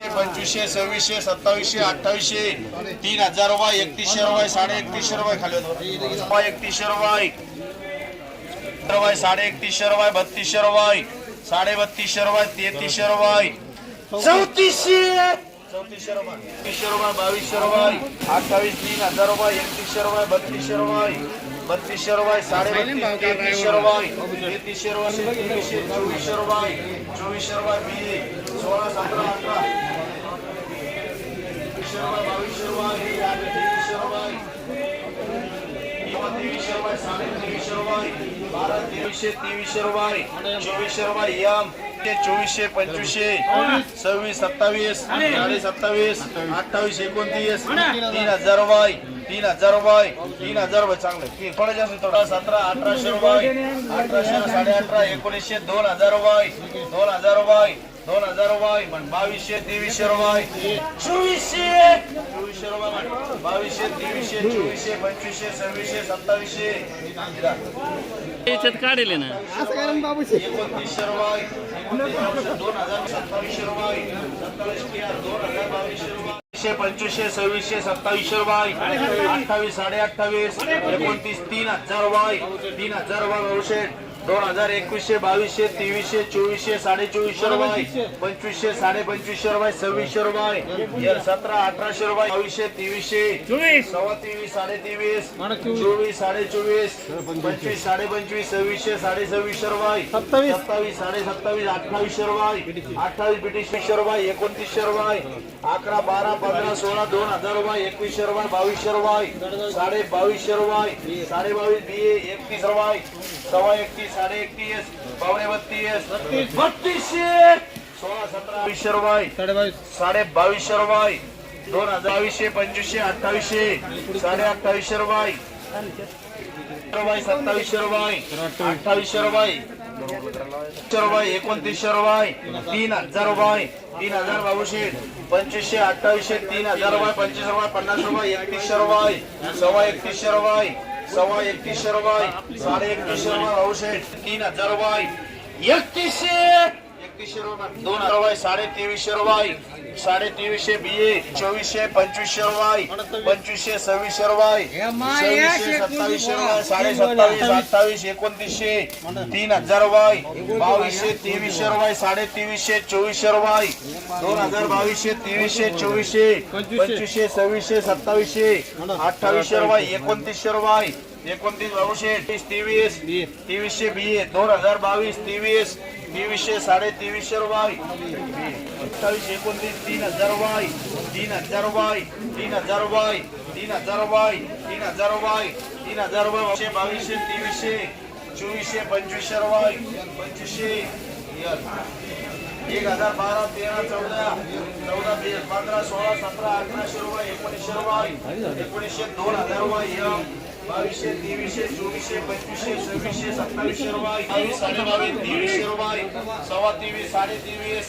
पंचवीसशे सव्वीसशे सत्तावीसशे अठ्ठावीसशे तीन हजार रुपये एकतीसशे रुपये साडे एकतीसशे रुपये खाली होतो. रुपये एकतीसशे रुपये रुपये साडे एकतीसशे रुपये बत्तीसशे रुपये साडे बत्तीसशे रुपये तेहतीसशे रुपये चौतीसशे चौतीसशे रुपये तीसशे रुपये बावीसशे रुपये अठ्ठावीस तीन हजार रुपये एकतीसशे रुपये बत्तीसशे रुपये बत्तीसशे रुपये साडे बत्तीस तेहतीसशे रुपये तेहतीसशे रुपये तेवीसशे चोवीसशे रुपये चोवीसशे रुपये बी सोळा सतरा अठरा एकवीसशे रुपये बावीसशे रुपये तेवीसशे रुपये तेवीसशे रुपये साडे तेवीसशे रुपये बारा तेवीसशे तेवीसशे रुपये चोवीसशे रुपये यम ते चोवीसशे पंचवीसशे सव्वीस सत्तावीस साडे सत्तावीस अठ्ठावीस एकोणतीस तीन हजार रुपये तीन हजार रुपये तीन हजार रुपये चांगले तीन थोडं जास्त थोडा सतरा अठराशे रुपये अठराशे साडे अठरा एकोणीसशे दोन हजार रुपये दोन हजार रुपये दोन हजार रुपये म्हण बावीसशे तेवीसशे रुपये चोवीसशे चोवीसशे रुपये म्हण बावीसशे तेवीसशे चोवीसशे पंचवीसशे सव्वीसशे सत्तावीसशे याच्यात काढेल ना एकोणतीसशे रुपये एकोणतीसशे दोन हजार सत्तावीसशे रुपये सत्तावीसशे दोन हजार बावीसशे रुपये वीसशे पंचवीसशे सव्वीसशे सत्तावीसशे रुपये अठ्ठावीस साडे अठ्ठावीस एकोणतीस तीन हजार रुपये तीन हजार रुपये भविष्य दोन हजार एकवीसशे बावीसशे तेवीसशे चोवीसशे साडे चोवीसशे रुपये पंचवीसशे साडे पंचवीसशे रुपये सव्वीसशे रुपये सतरा अठराशे रुपये बावीसशे तेवीसशे सव्वा तेवीस साडे तेवीस चोवीस. साडे चोवीस पंचवीस साडे पंचवीस. सव्वीसशे साडे सव्वीसशे रुपये सत्तावीस. साडे सत्तावीस अठ्ठावीसशे रुपये अठ्ठावीस ब्रिटिशशे रुपये एकोणतीसशे रुपये अकरा बारा पंधरा सोळा दोन हजार रुपये एकवीसशे रुपये बावीसशे रुपये साडे बावीसशे रुपये साडे बावीस बी एकतीस रुपये सव्वा एकतीस साडे एकतीस पावणे बत्तीस बत्तीसशे. सोळा सतरा वीसशे रुपये. साडे बावीसशे रुपये. दोन हजार बावीसशे पंचवीसशे अठ्ठावीसशे. साडे अठ्ठावीसशे रुपये. रुपये सत्तावीसशे रुपये. अठ्ठावीसशे रुपये. रुपये एकोणतीसशे रुपये. तीन हजार रुपये. तीन हजार बाबूशे पंचवीसशे अठ्ठावीसशे तीन हजार रुपये. पंचवीस रुपये पन्नास रुपये एकतीसशे रुपये. सव्वा एकतीसशे रुपये. सव्वा एकतीसशे रुपये साडे एकतीसशे हो रुपये बाबूशे तीन हजार रुपये एकतीसशे दोन रुपये साडे तेवीसशे रुपये साडे तेवीसशे बी चोवीसशे पंचवीसशे रुपये पंचवीसशे सव्वीसशे रुपये सत्तावीसशे रुपये साडे सत्तावीस अठ्ठावीस एकोणतीसशे तीन हजार रुपये बावीसशे तेवीसशे रुपये साडे तेवीसशे चोवीसशे रुपये दोन हजार बावीसशे तेवीसशे चोवीसशे पंचवीसशे सव्वीसशे सत्तावीसशे अठ्ठावीसशे रुपये एकोणतीसशे रुपये एकोणतीस बावीसशे तेवीस तेवीसशे बी दोन हजार बावीस तेवीस तेवीसशे साडे तेवीसशे रुपये अठ्ठावीस एकोणतीस तीन हजार रुपये तीन हजार रुपये तीन हजार रुपये तीन हजार रुपये तीन हजार रुपये तीन हजार रुपये बावीसशे तेवीसशे चोवीसशे पंचवीसशे रुपये पंचवीसशे एक हजार बारा तेरा चौदा चौदा बे पंधरा सोळा सतरा अठराशे रुपये एकोणीसशे रुपये एकोणीसशे दोन हजार रुपये यम बावीसशे तेवीसशे चोवीसशे पंचवीसशे सव्वीसशे सत्तावीसशे रुपये बावीस साडे बावीस तेवीसशे रुपये सव्वा तेवीस साडे तेवीस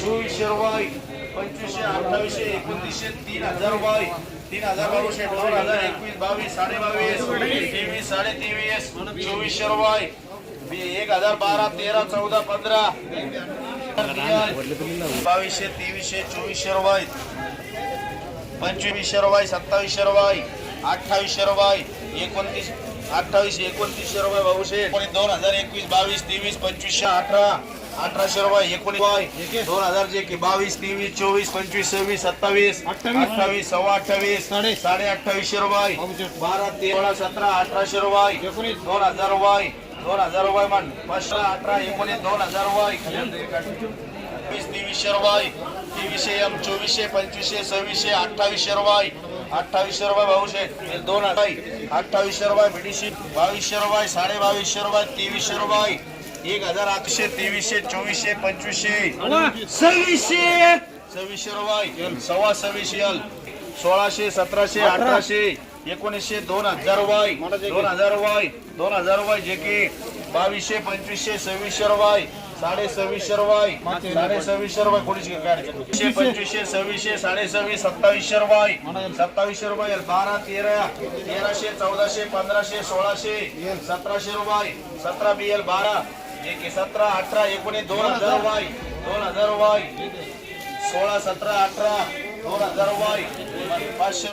चोवीसशे रुपये पंचवीसशे अठ्ठावीसशे एकोणतीसशे तीन हजार रुपये तीन हजार बावीसशे दोन हजार एकवीस बावीस साडे बावीस तेवीस साडे तेवीस चोवीसशे रुपये. एक हजार बारा तेरा चौदा पंधरा बावीसशे तेवीसशे चोवीसशे रुपये पंचवीसशे रुपये सत्तावीसशे रुपये. अठ्ठावीसशे रुपये एकोणतीस अठ्ठावीस एकोणतीसशे रुपये बाबूशे दोन हजार एकवीस बावीस तेवीस पंचवीसशे अठरा अठराशे रुपये एकोणीस दोन हजार जे की बावीस तेवीस चोवीस पंचवीस सव्वीस सत्तावीस अठ्ठावीस. सव्वा अठ्ठावीस साडे अठ्ठावीसशे रुपये. बारा तेरा सतरा अठराशे रुपये. दोन हजार रुपये. दोन हजार रुपये म्हण. पाचशे अठरा एकोणीस दोन हजार रुपये. वीस तेवीसशे रुपये. तेवीसशे एम चोवीसशे पंचवीसशे सव्वीसशे अठ्ठावीसशे रुपये. अठ्ठावीसशे रुपये हे दोन अठाई अठ्ठावीसशे रुपये बीडीसी बावीसशे रुपये साडे बावीसशे रुपये तेवीसशे रुपये. एक हजार आठशे तेवीसशे चोवीसशे पंचवीसशे. सव्वीसशे. सव्वीसशे रुपये. सव्वा सव्वीसशे सोळाशे सतराशे अठराशे एकोणीसशे दोन हजार रुपये. दोन हजार रुपये दोन हजार रुपये जे की बावीसशे पंचवीसशे सव्वीसशे रुपये. साडे सव्वीसशे रुपये साडे सव्वीसशे रुपये कोणीशे काढायचे पंचवीसशे सव्वीसशे साडे सव्वीस सत्तावीसशे रुपये सत्तावीसशे रुपये बारा तेरा तेराशे चौदाशे पंधराशे सोळाशे सतराशे रुपये सतरा बी एल बारा. एक सतरा अठरा एकोणीस दोन हजार रुपये दोन हजार रुपये सोळा सतरा अठरा दोन हजार रुपये पाचशे